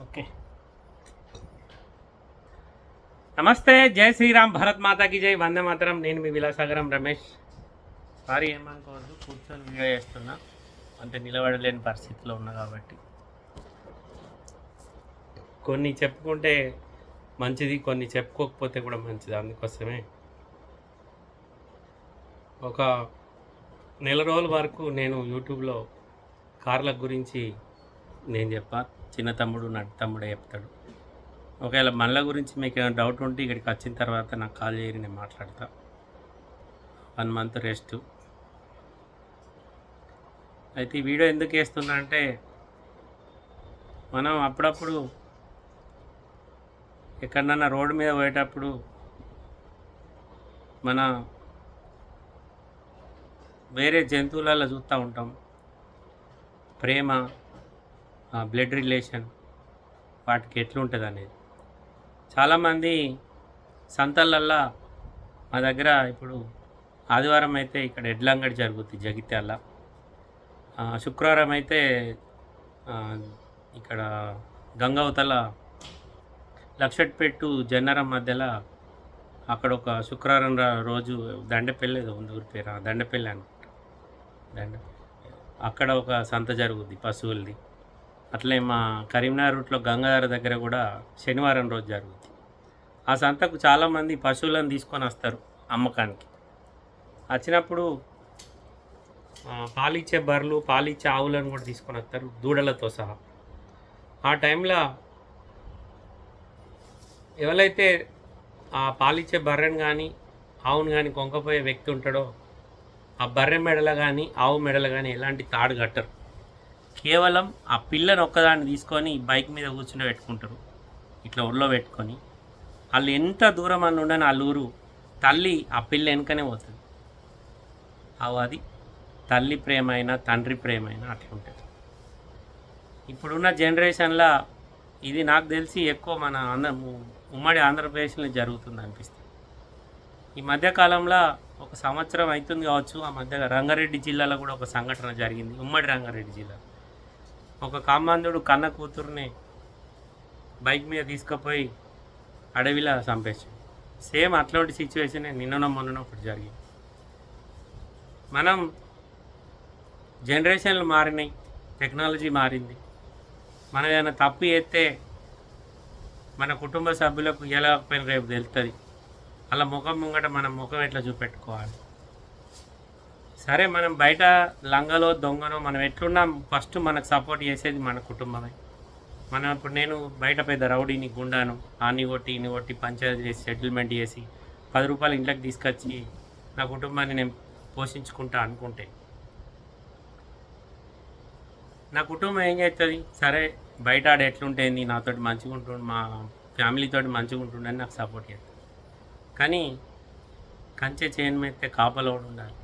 Okay. నమస్తే జై శ్రీరామ్ భరత్ మాతాకి జై. వందే మాతరం. నేను మీ విలాసాగరం రమేష్. సారీ ఏమనుకోవద్దు. కూర్చొని వీడియో చేస్తున్నా. అంటే నిలబడలేని పరిస్థితిలో ఉన్నా కాబట్టి. కొన్ని చెప్పుకుంటే మంచిది కొన్ని చెప్పుకోకపోతే కూడా మంచిది. అందుకోసమే ఒక నెల రోజుల వరకు నేను యూట్యూబ్లో కార్ల గురించి నేను చెప్పాను చిన్న తమ్ముడు నటి తమ్ముడే చెప్తాడు. ఒకవేళ మళ్ళా గురించి మీకు ఏమైనా డౌట్ ఉంటే ఇక్కడికి వచ్చిన తర్వాత నాకు కాల్ చేయని నేను మాట్లాడతా. వన్ మంత్ రెస్ట్ అయితే ఈ వీడియో ఎందుకు వేస్తున్నా అంటే మనం అప్పుడప్పుడు ఎక్కడన్నా రోడ్డు మీద పోయేటప్పుడు మన వేరే జంతువులలో చూస్తూ ఉంటాం. ప్రేమ బ్లడ్ రిలేషన్ వాటికి ఎట్లుంటుంది అనేది. చాలామంది సంతలల్లా మా దగ్గర ఇప్పుడు ఆదివారం అయితే ఇక్కడ ఎడ్లంగడి జరుగుతుంది జగిత్యాల. శుక్రవారం అయితే ఇక్కడ గంగావతల లక్షట్పెట్టు జన్నరం మధ్యలో అక్కడ ఒక శుక్రవారం రోజు దండపల్లి ఉంది ఊరి పేరు ఆ, దండపెల్లి దండ అక్కడ ఒక సంత జరుగుద్ది పశువులది. అట్లే మా కరీంనగర్ రూట్లో గంగాధర దగ్గర కూడా శనివారం రోజు జరుగుతుంది ఆ సంతకు చాలామంది పశువులను తీసుకొని వస్తారు అమ్మకానికి. వచ్చినప్పుడు పాలిచ్చే బర్రెలు పాలిచ్చే ఆవులను కూడా తీసుకొని వస్తారు దూడలతో సహా. ఆ టైంలో ఎవరైతే ఆ పాలిచ్చే బర్రెను కానీ ఆవును కానీ కొంకపోయే వ్యక్తి ఉంటాడో ఆ బర్రె మెడల కానీ ఆవు మెడల కానీ ఎలాంటి తాడు కట్టరు. కేవలం ఆ పిల్లని ఒక్కదాన్ని తీసుకొని బైక్ మీద కూర్చుని పెట్టుకుంటారు. ఇట్లా ఒళ్ళో పెట్టుకొని. వాళ్ళు ఎంత దూరం అని ఉండని వాళ్ళ తల్లి ఆ పిల్ల వెనుకనే పోతుంది. అది తల్లి ప్రేమ అయినా తండ్రి ప్రేమ అయినా అట్లా ఉంటుంది. ఇప్పుడున్న జనరేషన్లో ఇది నాకు తెలిసి ఎక్కువ మన ఆంధ్ర ఉమ్మడి ఆంధ్రప్రదేశ్లో జరుగుతుంది అనిపిస్తుంది. ఈ మధ్యకాలంలో ఒక సంవత్సరం అవుతుంది కావచ్చు ఆ మధ్య రంగారెడ్డి జిల్లాలో కూడా ఒక సంఘటన జరిగింది. ఉమ్మడి రంగారెడ్డి జిల్లాలో. ఒక కామాంధుడు కన్న కూతుర్ని బైక్ మీద తీసుకుపోయి అడవిలో చంపేసాడు. సేమ్ అట్లాంటి సిచ్యువేషన్ నిన్ననో మొన్న ఒకటి జరిగింది. మనం జనరేషన్లు మారినాయి టెక్నాలజీ మారింది. మనం ఏదైనా తప్పు చేస్తే మన కుటుంబ సభ్యులకు ఎలా పైన రేపు తెలుస్తుంది అలా ముఖం ముంగట మనం ముఖం ఎట్లా చూపెట్టుకోవాలి? సరే మనం బయట లంగలో దొంగనో మనం ఎట్లున్నా ఫస్ట్ మనకు సపోర్ట్ చేసేది మన కుటుంబమే. మనం ఇప్పుడు నేను బయట పెద్ద రౌడీని గుండాను ఆని కొట్టి ఇని కొట్టి పంచాయతీ చేసి సెటిల్మెంట్ చేసి పది రూపాయలు ఇంట్లోకి తీసుకొచ్చి నా కుటుంబాన్ని నేను పోషించుకుంటా అనుకుంటే. నా కుటుంబం ఏం చేస్తుంది సరే బయట ఆడ ఎట్లుంటుంది నాతోటి మంచిగా ఉంటుండు మా ఫ్యామిలీతో మంచిగా ఉంటుండని నాకు సపోర్ట్ చేస్తుంది కానీ కంచె చేయని అయితే కాపలోడు ఉండాలి.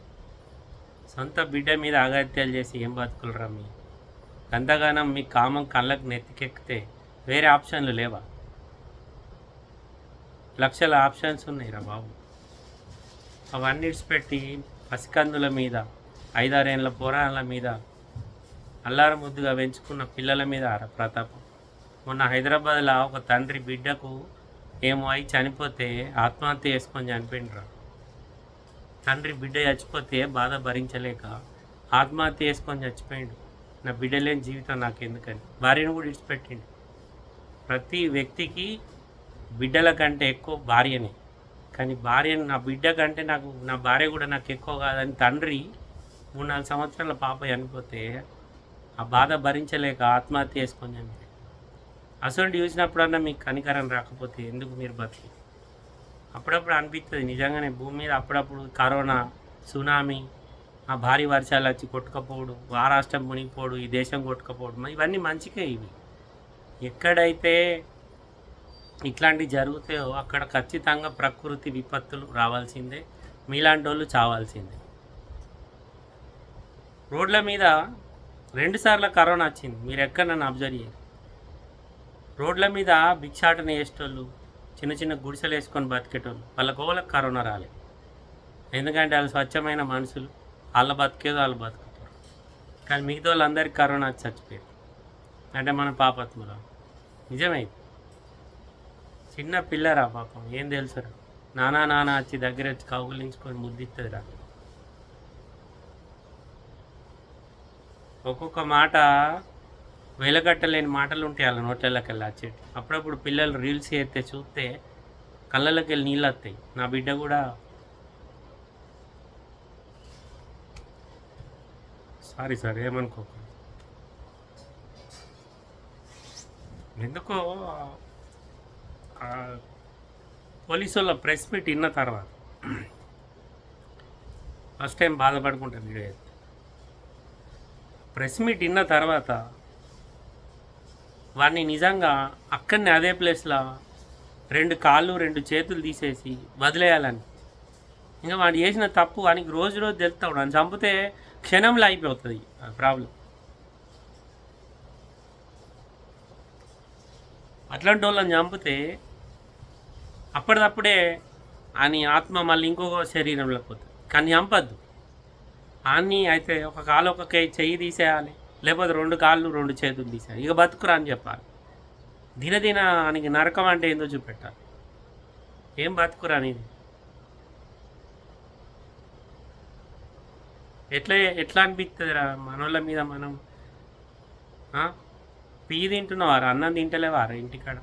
సొంత బిడ్డ మీద ఆగత్యాలు చేసి ఏం బతుకులరా మీ? గంతగానం మీ కామం కళ్ళకు నెత్తికెక్కితే వేరే ఆప్షన్లు లేవా? లక్షల ఆప్షన్స్ ఉన్నాయిరా బాబు. అవన్నీ పెట్టి పసికందుల మీద ఐదారేళ్ళ పోరాళ్ళ మీద అల్లార ముద్దుగా పెంచుకున్న పిల్లల మీద అర ప్రతాపం. మొన్న హైదరాబాద్లో ఒక తండ్రి బిడ్డకు ఏమో అయి చనిపోతే ఆత్మహత్య చేసుకొని చనిపోయినరా తండ్రి బిడ్డ చచ్చిపోతే బాధ భరించలేక ఆత్మహత్య చేసుకొని చచ్చిపోయాడు. నా బిడ్డ లేని జీవితం నాకు ఎందుకని భార్యను కూడా ఇడిచిపెట్టిండు ప్రతి వ్యక్తికి బిడ్డల కంటే ఎక్కువ భార్యనే. కానీ భార్యను నా బిడ్డ కంటే నాకు నా భార్య కూడా నాకు ఎక్కువ కాదని తండ్రి మూడు నాలుగు సంవత్సరాల పాప చనిపోతే ఆ బాధ భరించలేక ఆత్మహత్య చేసుకొని చనిపోయాడు. అసలు చూసినప్పుడన్నా మీకు కనికరం రాకపోతే ఎందుకు మీరు బతికి అప్పుడప్పుడు అనిపిస్తుంది నిజంగానే భూమి మీద అప్పుడప్పుడు కరోనా సునామీ ఆ భారీ వర్షాలు వచ్చి కొట్టుకపోవడం ఆ రాష్ట్రం మునిగిపోడు ఈ దేశం కొట్టుకపోవడం ఇవన్నీ మంచికే ఇవి. ఎక్కడైతే ఇట్లాంటివి జరుగుతాయో అక్కడ ఖచ్చితంగా ప్రకృతి విపత్తులు రావాల్సిందే మీలాంటి వాళ్ళు చావాల్సిందే. రోడ్ల మీద రెండుసార్లు కరోనా వచ్చింది. మీరు ఎక్కడ నన్ను అబ్జర్వ్ చేయాలి రోడ్ల మీద భిక్షాటన వేసేటోళ్ళు చిన్న చిన్న గుడిసెలు వేసుకొని బతికేటోళ్ళు. వాళ్ళ వాళ్ళకి కరోనా రాలేదు. ఎందుకంటే వాళ్ళు స్వచ్ఛమైన మనుషులు. వాళ్ళ బతికేదో వాళ్ళు బతుకుతారు. కానీ మిగతా వాళ్ళందరికీ కరోనా వచ్చి చచ్చిపోయారు అంటే మన పాపత్ములు. నిజమైంది చిన్న పిల్లరా పాపం. ఏం తెలుసురా నానా నానా వచ్చి దగ్గర వచ్చి కౌగులించుకొని ముద్దిస్తుందిరా ఒక్కొక్క మాట వెలగట్టలేని మాటలు ఉంటాయి వాళ్ళ నోట్లకి వెళ్ళి వచ్చేటి అప్పుడప్పుడు పిల్లలు రీల్స్ చేస్తే చూస్తే కళ్ళలోకి వెళ్ళి నీళ్ళు వస్తాయి నా బిడ్డ కూడా సారీ సార్ ఏమనుకో ఎందుకో పోలీసు వాళ్ళ ప్రెస్ మీట్ విన్న తర్వాత ఫస్ట్ టైం బాధపడుకుంటాను వీడియో ప్రెస్ మీట్ విన్న తర్వాత వాడిని నిజంగా అక్కడనే అదే ప్లేస్లో రెండు కాళ్ళు రెండు చేతులు తీసేసి వదిలేయాలని. ఇంకా వాడు చేసిన తప్పు వానికి రోజు రోజు తెలుస్తాడు వాడిని చంపితే క్షణంలో అయిపోతుంది ఆ ప్రాబ్లం అట్లాంటి వాళ్ళని చంపితే అప్పటిదప్పుడే అని ఆత్మ మళ్ళీ ఇంకొక శరీరంలోకి పోతుంది. కానీ చంపద్దు. అన్నీ అయితే ఒక కాలు ఒక కే- చెయ్యి తీసేయాలి. లేకపోతే రెండు కాళ్ళు రెండు చేతులు తీశారు. ఇక బతుకురా అని చెప్పాలి. దినదినానికి నరకం అంటే ఏందో చూపెట్టాలి. ఏం బతుకురా అనేది ఎట్లా ఎట్లా అనిపిస్తుందిరా మనోళ్ళ మీద మనం ఆ? తింటున్నవారు? అన్నం తింటలేవారు ఇంటికాడ?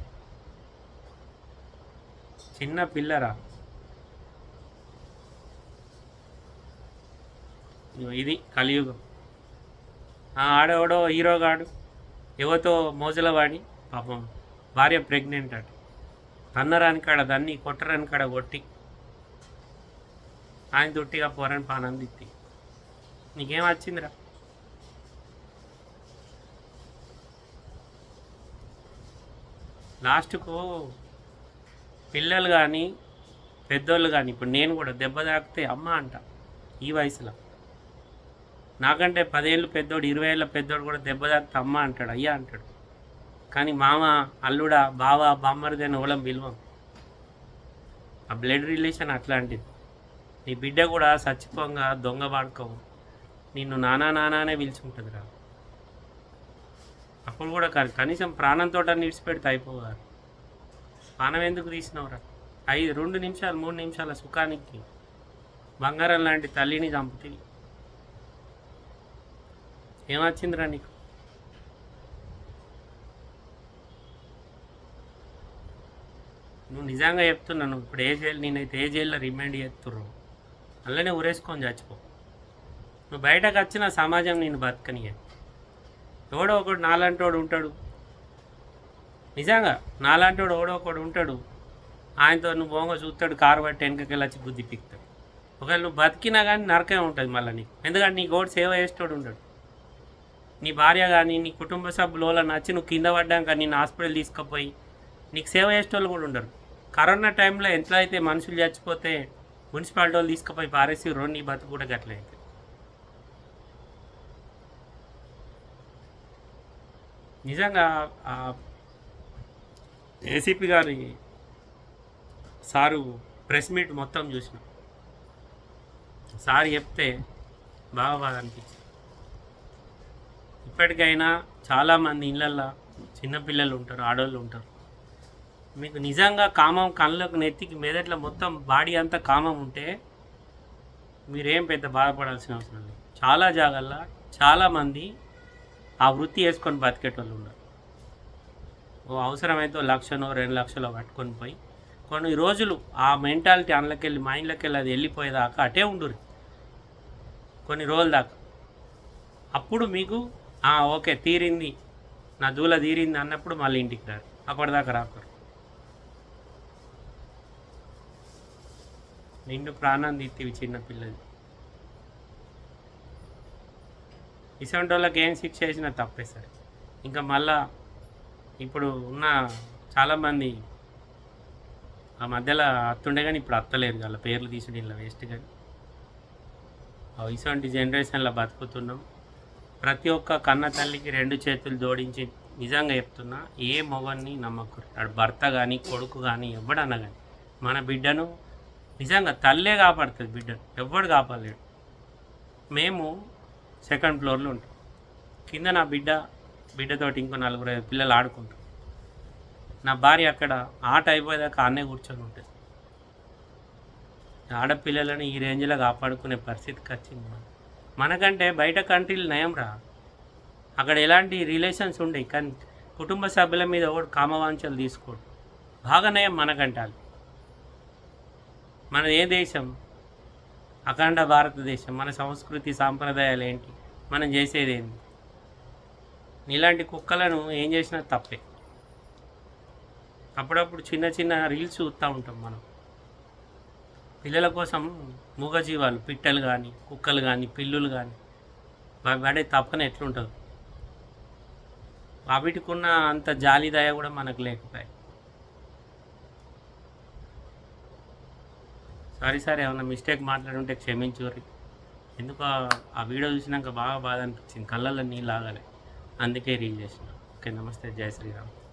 చిన్న పిల్లరా? ఇగో ఇది కలియుగం. ఆడెవడో హీరోగాడు ఎవతో మోజల వాడి పాపం భార్య ప్రెగ్నెంట్ అట తన్నరాని కాడ దాన్ని కొట్టరాని కాడ కొట్టి ఆయన తొట్టిగా పోరని పానందిత్తి నీకేం వచ్చిందిరా? లాస్ట్కు పిల్లలు కానీ పెద్దోళ్ళు కానీ ఇప్పుడు నేను కూడా దెబ్బ తాకితే అమ్మ అంట ఈ వయసులో. నాకంటే పదేళ్ళు పెద్దోడు ఇరవై ఏళ్ళ పెద్దోడు కూడా దెబ్బ తాకితే అమ్మ అంటాడు అయ్యా అంటాడు. కానీ మామ అల్లుడా బావ బామ్మరిదైన ఓలం విలువం. ఆ బ్లడ్ రిలేషన్ అట్లాంటిది. నీ బిడ్డ కూడా చచ్చిపోగా దొంగ వాడుకోవు నిన్ను నానా నానానే పిలుచుంటుందిరా. అప్పుడు కూడా కాదు కనీసం ప్రాణంతో నిడిచిపెడితే అయిపోవారు ప్రాణం ఎందుకు తీసినవరా? ఐదు రెండు నిమిషాలు మూడు నిమిషాల సుఖానికి బంగారం లాంటి తల్లిని చంపుతుంది ఏమొచ్చిందిరా నీకు? నువ్వు నిజంగా చెప్తున్నా నువ్వు ఇప్పుడు ఏ జైలు నేనైతే ఏ జైల్లో రిమైండ్ చేస్తుర్రు అలానే ఉరేసుకొని చచ్చిపో. నువ్వు బయటకు వచ్చిన సమాజం నేను బతకనియా ఎవడో ఒకడు నాలాంటోడు ఉంటాడు. నిజంగా నాలాంటోడు ఎవడో ఒకడు ఉంటాడు. ఆయనతో నువ్వు బోంగ చూస్తాడు కారు పట్టి వెనకకి వచ్చి బుద్ధి పిక్తాడు. ఒకవేళ నువ్వు బతికినా కానీ నరకమే ఉంటుంది మళ్ళీ నీకు. ఎందుకంటే నీకు ఓడి సేవ చేసేటోడు ఉంటాడు నీ భార్య కానీ నీ కుటుంబ సభ్యులు వాళ్ళని నచ్చి నువ్వు కింద పడ్డాక నేను హాస్పిటల్ తీసుకుపోయి నీకు సేవ చేసేటోళ్ళు కూడా ఉండరు. కరోనా టైంలో ఎంత అయితే మనుషులు చచ్చిపోతే మున్సిపాలిటీ వాళ్ళు తీసుకుపోయి పారేసి రెండు నీ బతుకు కూడా గట్లయితే నిజంగా ఏసీపీ గారి సారు ప్రెస్ మీట్ మొత్తం చూసిన. సార్ చెప్తే బాగా బాగా అనిపించింది. ఇప్పటికైనా చాలామంది ఇళ్ళల్లో చిన్నపిల్లలు ఉంటారు ఆడవాళ్ళు ఉంటారు. మీకు నిజంగా కామం కళ్ళకు నెత్తికి మెదట్లో మొత్తం బాడీ అంతా కామం ఉంటే మీరేం పెద్ద బాధపడాల్సిన అవసరం లేదు. చాలా జాగాల్లో చాలామంది ఆ వృత్తి వేసుకొని బతికేటోళ్ళు ఉన్నారు. ఓ అవసరమైతే లక్షనో రెండు లక్షలో పట్టుకొని పోయి కొన్ని రోజులు ఆ మెంటాలిటీ అందులోకెళ్ళి మైండ్లోకెళ్ళి అది వెళ్ళిపోయేదాకా అటే ఉండురు కొన్ని రోజుల దాకా. అప్పుడు మీకు ఓకే తీరింది. నా దూల తీరింది అన్నప్పుడు మళ్ళీ ఇంటికి రారు. అప్పటిదాకా రాకరు నిండు ప్రాణం తీర్తివి చిన్న పిల్లలు. ఇటువంటి వాళ్ళకి ఏం శిక్ష వేసినా తప్పే సార్. ఇంకా మళ్ళా ఇప్పుడు ఉన్న చాలామంది ఆ మధ్యలో అత్తుండే కానీ ఇప్పుడు అత్తలేరు వాళ్ళ పేర్లు తీసుడు ఇలా వేస్ట్ కానీ ఇసంటి జనరేషన్లో బతుకుతున్నాం. ప్రతి ఒక్క కన్న తల్లికి రెండు చేతులు జోడించి నిజంగా చెప్తున్నా ఏ మొగన్ని నమ్మకూడదు. వాడు భర్త కానీ కొడుకు కానీ ఎవడన్నా కానీ మన బిడ్డను నిజంగా తల్లే కాపాడుతుంది బిడ్డను. ఎవ్వడు కాపాడలేడు. మేము సెకండ్ ఫ్లోర్లో ఉంటాం. కింద నా బిడ్డ బిడ్డతోటి ఇంకో నలుగురు ఐదు పిల్లలు ఆడుకుంటాం. నా భార్య అక్కడ ఆట అయిపోయేదాకా ఆడనే కూర్చొని ఉంటుంది. ఆడపిల్లలను ఈ రేంజ్లో కాపాడుకునే పరిస్థితికి వచ్చింది మనం. మనకంటే బయట కంట్రీలు నయం రా. అక్కడ ఎలాంటి రిలేషన్స్ ఉండేవి కానీ కుటుంబ సభ్యుల మీద ఒకటి కామవాంఛలు తీసుకోడు? బాగా నయం మనకంటాలి మన ఏ దేశం? అఖండ భారతదేశం. మన సంస్కృతి సాంప్రదాయాలు ఏంటి? మనం చేసేది ఏంటి ఇలాంటి కుక్కలను ఏం చేసినా తప్పే. అప్పుడప్పుడు చిన్న చిన్న రీల్స్ చూస్తూ ఉంటాం మనం. పిల్లల కోసం మూగజీవాలు పిట్టలు కానీ కుక్కలు కానీ పిల్లులు కానీ వాడే తప్పకన ఎట్లుంటుంది. వాటికున్న అంత జాలి దయ కూడా మనకు లేకపోయాయి. సారీ సార్ ఏమన్నా మిస్టేక్ మాట్లాడుంటే క్షమించుర్రి. ఎందుకు ఆ- ఆ వీడియో చూసినాక బాగా బాధ అనిపించింది. కళ్ళల్లో నీళ్ళు ఆగాలి. అందుకే రీల్ చేసిన. ఓకే నమస్తే. జై శ్రీరామ్.